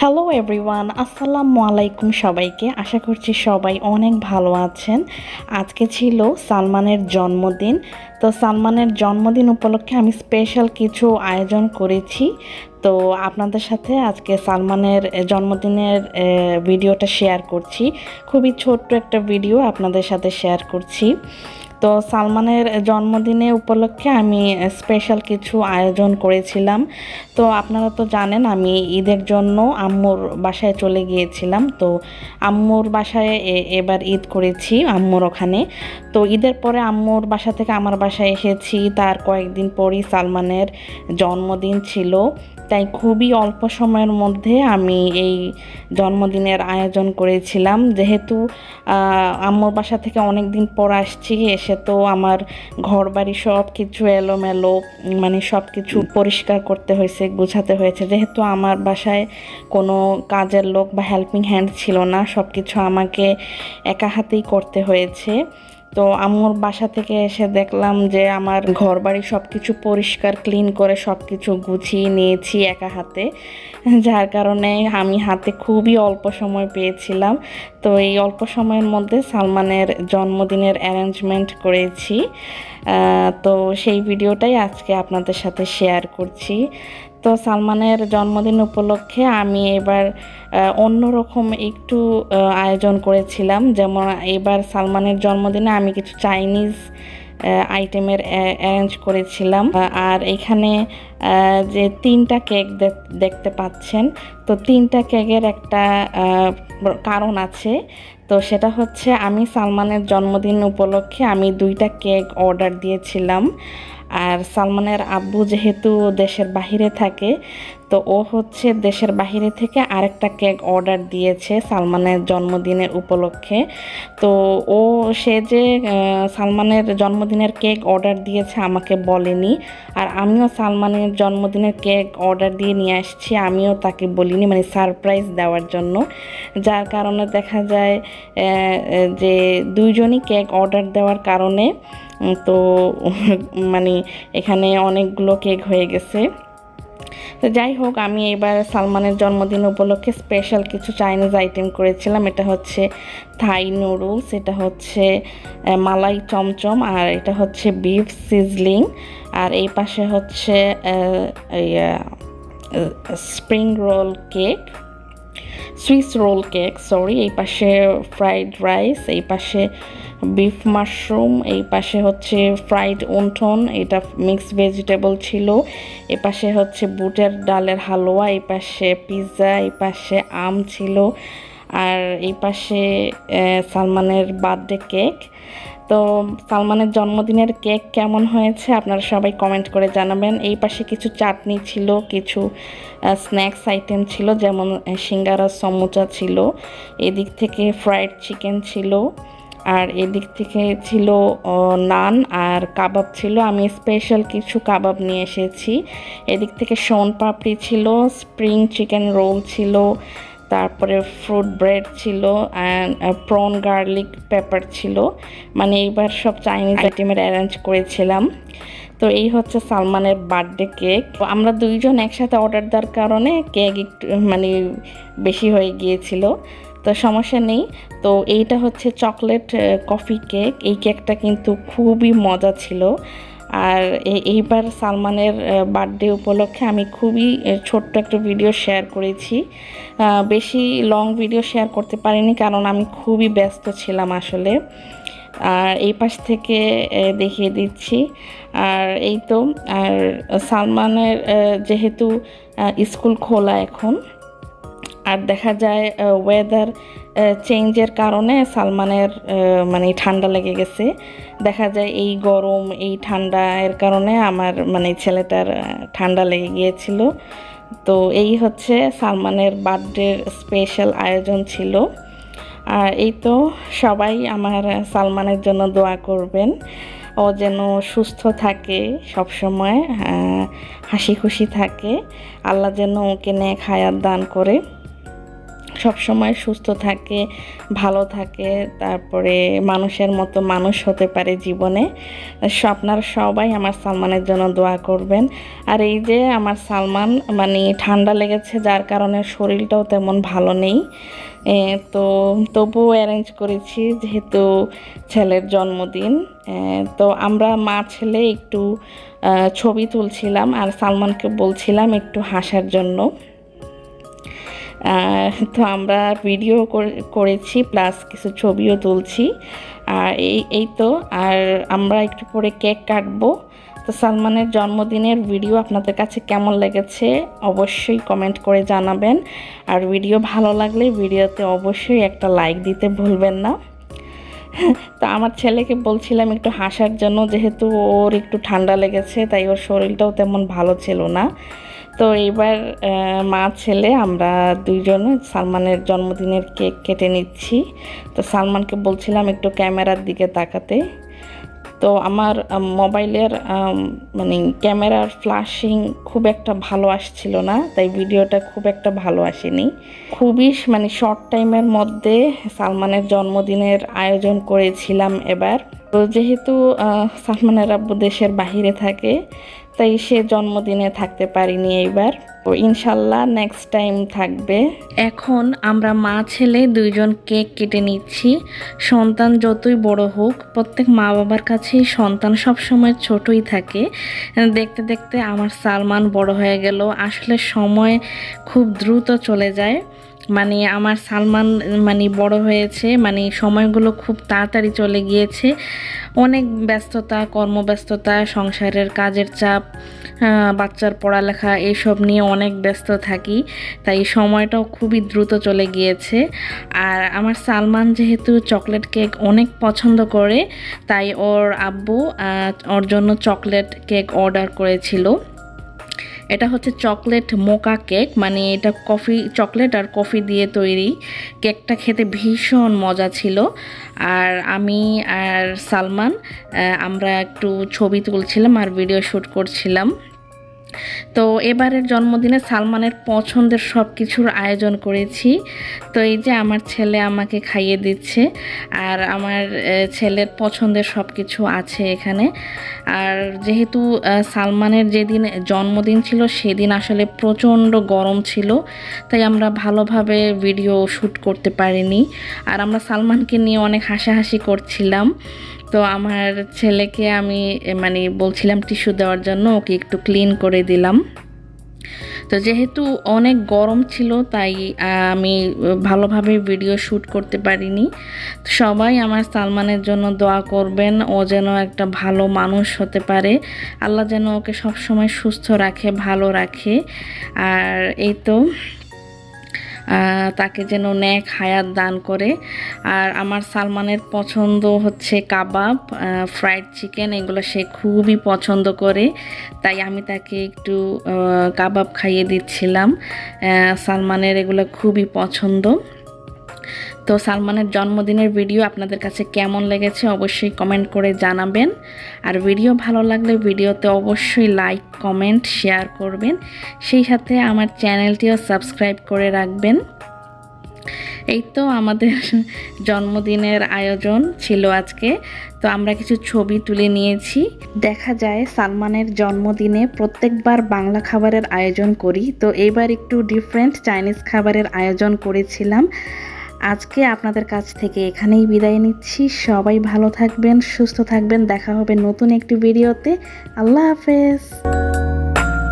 Hello everyone আসসালামু আলাইকুম সবাইকে। আশা করছি সবাই অনেক ভালো আছেন। আজকে ছিল সালমানের জন্মদিন। তো সালমানের জন্মদিন উপলক্ষে আমি স্পেশাল কিছু আয়োজন করেছি। তো আপনাদের সাথে আজকে সালমানের জন্মদিনের ভিডিওটা শেয়ার করছি। খুবই ছোট্ট একটা ভিডিও আপনাদের সাথে শেয়ার করছি। তো সালমানের জন্মদিনে উপলক্ষে আমি স্পেশাল কিছু আয়োজন করেছিলাম। তো আপনারা তো জানেন, আমি ঈদের জন্য আম্মুর বাসায় চলে গিয়েছিলাম। তো আম্মুর বাসায় এবার ঈদ করেছি আম্মুর ওখানে। তো ঈদের পরে আম্মুর বাসা থেকে আমার বাসায় এসেছি। তার কয়েকদিন পরই সালমানের জন্মদিন ছিল। তাই খুবই অল্প সময়ের মধ্যে আমি এই জন্মদিনের আয়োজন করেছিলাম। যেহেতু আম্মুর বাসা থেকে অনেক দিন পর আসছি, এসে তো আমার ঘর বাড়ি সব কিছু এলোমেলো মানে সব কিছু পরিষ্কার করতে হয়েছে, গুছাতে হয়েছে। যেহেতু আমার বাসায় কোনো কাজের লোক বা হেল্পিং হ্যান্ড ছিল না সব কিছু আমাকে একা হাতেই করতে হয়েছে। তো আম্মুর বাসা থেকে এসে দেখলাম যে আমার ঘর বাড়ি সব কিছু পরিষ্কার ক্লিন করে সব কিছু গুছিয়ে নিয়েছি একা হাতে। যার কারণে আমি হাতে খুবই অল্প সময় পেয়েছিলাম। তো এই অল্প সময়ের মধ্যে সালমানের জন্মদিনের অ্যারেঞ্জমেন্ট করেছি। তো সেই ভিডিওটাই আজকে আপনাদের সাথে শেয়ার করছি। তো সালমানের জন্মদিন উপলক্ষে আমি এবার অন্যরকম একটু আয়োজন করেছিলাম। যেমন এবার সালমানের জন্মদিনে আমি কিছু চাইনিজ আইটেমের অ্যারেঞ্জ করেছিলাম। আর এখানে যে তিনটা কেক দেখতে পাচ্ছেন, তো তিনটা কেকের একটা কারণ আছে। তো সেটা হচ্ছে আমি সালমানের জন্মদিন উপলক্ষে আমি দুইটা কেক অর্ডার দিয়েছিলাম। আর সালমানের আব্বু যেহেতু দেশের বাহিরে থাকে, তো ও হচ্ছে দেশের বাহিরে থেকে আরেকটা কেক অর্ডার দিয়েছে সালমানের জন্মদিনের উপলক্ষে। তো ও, সে যে সালমানের জন্মদিনের কেক অর্ডার দিয়েছে আমাকে বলেনি, আর আমিও সালমানের জন্মদিনের কেক অর্ডার দিয়ে নিয়ে আসছি, আমিও তাকে বলিনি মানে সারপ্রাইজ দেওয়ার জন্য। যার কারণে দেখা যায় যে দুইজনই কেক অর্ডার দেওয়ার কারণে তো মানে এখানে অনেকগুলো কেক হয়ে গেছে। তো যাই হোক, আমি এবার সালমানের জন্মদিন উপলক্ষে স্পেশাল কিছু চাইনিজ আইটেম করেছিলাম। এটা হচ্ছে থাই নুডলস এটা হচ্ছে মালাই চমচম, আর এটা হচ্ছে বিফ সিজলিং আর এই পাশে হচ্ছে spring roll cake Swiss roll cake sorry এই পাশে ফ্রাইড রাইস এই পাশে বিফ মাশরুম এই পাশে হচ্ছে ফ্রাইড উন্ঠন এটা মিক্স ভেজিটেবল ছিল। এ পাশে হচ্ছে বুটের ডালের হালুয়া, এই পাশে পিৎজা এই পাশে আম ছিল। আর এই পাশে সালমানের বার্থডে কেক তো সালমানের জন্মদিনের কেক কেমন হয়েছে আপনারা সবাই কমেন্ট করে জানাবেন। এই পাশে কিছু চাটনি ছিল, কিছু স্ন্যাক্স আইটেম ছিল, যেমন সিঙ্গারা, সমুচা ছিল, এদিক থেকে ফ্রাইড চিকেন ছিল, আর এদিক থেকে ছিল নান আর কাবাব ছিল। আমি স্পেশাল কিছু কাবাব নিয়ে এসেছি। এদিক থেকে শোন পাপড়ি ছিল স্প্রিং চিকেন রোল ছিল তারপরে ফ্রুট ব্রেড ছিল অ্যান্ড প্রন গার্লিক পেপার ছিল। মানে এইবার সব চাইনিজ আইটেমের অ্যারেঞ্জ করেছিলাম। তো এই হচ্ছে সালমানের বার্থডে কেক তো আমরা দুইজন একসাথে অর্ডার দেওয়ার কারণে কেক একটু মানে বেশি হয়ে গিয়েছিল। তো সমস্যা নেই। তো এইটা হচ্ছে চকলেট কফি কেক এই কেকটা কিন্তু খুবই মজা ছিল। আর এইবার সালমানের বার্থডে উপলক্ষে আমি খুবই ছোট্ট একটা ভিডিও শেয়ার করেছি। বেশি লং ভিডিও শেয়ার করতে পারিনি কারণ আমি খুবই ব্যস্ত ছিলাম আসলে। আর এই পাশ থেকে দেখিয়ে দিচ্ছি। আর এই তো, আর সালমানের যেহেতু স্কুল খোলা এখন, আর দেখা যায় ওয়েদার চেঞ্জের কারণে সালমানের মানে ঠান্ডা লেগে গেছে। দেখা যায় এই গরম এই ঠান্ডা এর কারণে আমার মানে ছেলেটার ঠান্ডা লেগে গিয়েছিল। তো এই হচ্ছে সালমানের বার্থডে স্পেশাল আয়োজন ছিল। আর এই তো সবাই আমার সালমানের জন্য দোয়া করবেন। ও যেন সুস্থ থাকে সবসময় আহ, হাসি খুশি থাকে। আল্লাহ যেন ওকে নেক হায়াত দান করে। সবসময় সুস্থ থাকে, ভালো থাকে, তারপরে মানুষের মতো মানুষ হতে পারে জীবনে। আপনারা সবাই আমার সালমানের জন্য দোয়া করবেন। আর এই যে আমার সালমান মানে ঠান্ডা লেগেছে, যার কারণে শরীরটাও তেমন ভালো নেই। তো তবুও অ্যারেঞ্জ করেছি যেহেতু ছেলের জন্মদিন। তো আমরা মা ছেলে একটু ছবি তুলছিলাম আর সালমানকে বলছিলাম একটু হাসার জন্য। তো আমরা ভিডিও করে- করেছি প্লাস কিছু ছবিও তুলছি। আর এই এই তো, আর আমরা একটু পরে কেক কাটবো। তো সালমানের জন্মদিনের ভিডিও আপনাদের কাছে কেমন লেগেছে অবশ্যই কমেন্ট করে জানাবেন। আর ভিডিও ভালো লাগলে ভিডিওতে অবশ্যই একটা লাইক দিতে ভুলবেন না। তো আমার ছেলেকে বলছিলাম একটু হাসার জন্য, যেহেতু ওর একটু ঠান্ডা লেগেছে, তাই ওর শরীরটাও তেমন ভালো ছিল না। তো এবার মা, ছেলে, আমরা দুইজনে সালমানের জন্মদিনের কেক কেটে নিচ্ছি। তো সালমানকে বলছিলাম একটু ক্যামেরার দিকে তাকাতে। তো আমার মোবাইলের মানে ক্যামেরার ফ্ল্যাশিং খুব একটা ভালো আসছিল না, তাই ভিডিওটা খুব একটা ভালো আসেনি। খুবই মানে শর্ট টাইমের মধ্যে সালমানের জন্মদিনের আয়োজন করেছিলাম এবার। তো যেহেতু সালমানের আব্বু দেশের বাহিরে থাকে, তাই সে জন্মদিনে থাকতে পারিনি এইবার। তো ইনশাল্লাহ নেক্সট টাইম থাকবে। এখন আমরা মা ছেলে দুইজন কেক কেটে নিচ্ছি। সন্তান যতই বড় হোক, প্রত্যেক মা বাবার কাছেই সন্তান সবসময় ছোটই থাকে। দেখতে দেখতে আমার সালমান বড় হয়ে গেল। আসলে সময় খুব দ্রুত চলে যায়। মানে আমার সালমান মানে বড় হয়েছে মানে সময়গুলো খুব তাড়াতাড়ি চলে গিয়েছে। অনেক ব্যস্ততা, কর্মব্যস্ততা, সংসারের কাজের চাপ বাচ্চার পড়ালেখা এইসব নিয়ে অনেক ব্যস্ত থাকি, তাই সময়টাও খুবই দ্রুত চলে গিয়েছে। আর আমার সালমান যেহেতু চকলেট কেক অনেক পছন্দ করে, তাই ওর আব্বু ওর জন্য চকলেট কেক অর্ডার করেছিল। এটা হচ্ছে চকলেট মোকা কেক মানে এটা কফি, চকলেট আর কফি দিয়ে তৈরি। কেকটা খেতে ভীষণ মজা ছিল। আর আমি আর সালমান আমরা একটু ছবি তুলছিলাম আর ভিডিও শ্যুট করছিলাম। তো এবারের জন্মদিনে সালমানের পছন্দের সব কিছুর আয়োজন করেছি। তো এই যে আমার ছেলে আমাকে খাইয়ে দিচ্ছে, আর আমার ছেলের পছন্দের সব কিছু আছে এখানে। আর যেহেতু সালমানের যেদিন জন্মদিন ছিল, সেদিন আসলে প্রচণ্ড গরম ছিল, তাই আমরা ভালোভাবে ভিডিও শ্যুট করতে পারিনি। আর আমরা সালমানকে নিয়ে অনেক হাসাহাসি করছিলাম। তো আমার ছেলেকে আমি মানে বলছিলাম টিস্যু দেওয়ার জন্য, ওকে একটু ক্লিন করে দিলাম। তো যেহেতু অনেক গরম ছিল, তাই আমি ভালোভাবে ভিডিও শ্যুট করতে পারিনি। সবাই আমার সালমানের জন্য দোয়া করবেন, ও যেন একটা ভালো মানুষ হতে পারে। আল্লাহ যেন ওকে সবসময় সুস্থ রাখে, ভালো রাখে। আর এই তো তাকে যেন ন্যাক হায়াত দান করে। আর আমার সালমানের পছন্দ হচ্ছে কাবাব ফ্রাইড চিকেন এগুলো সে খুবই পছন্দ করে। তাই আমি তাকে একটু কাবাব খাইয়ে দিচ্ছিলাম। সালমানের এগুলো খুবই পছন্দ। তো সালমানের জন্মদিনের ভিডিও আপনাদের কাছে কেমন লেগেছে অবশ্যই কমেন্ট করে জানাবেন। আর ভিডিও ভালো লাগলে ভিডিওতে অবশ্যই লাইক কমেন্ট শেয়ার করবেন। সেই সাথে আমার চ্যানেলটিও সাবস্ক্রাইব করে রাখবেন। এই তো আমাদের জন্মদিনের আয়োজন ছিল আজকে। তো আমরা কিছু ছবি তুলে নিয়েছি। দেখা যায় সালমানের জন্মদিনে প্রত্যেকবার বাংলা খাবারের আয়োজন করি। তো এবার একটু ডিফারেন্ট চাইনিজ খাবারের আয়োজন করেছিলাম। আজকে আপনাদের কাছ থেকে এখানেই বিদায় নিচ্ছি। সবাই ভালো থাকবেন, সুস্থ থাকবেন। দেখা হবে নতুন একটি ভিডিওতে। আল্লাহ হাফেজ।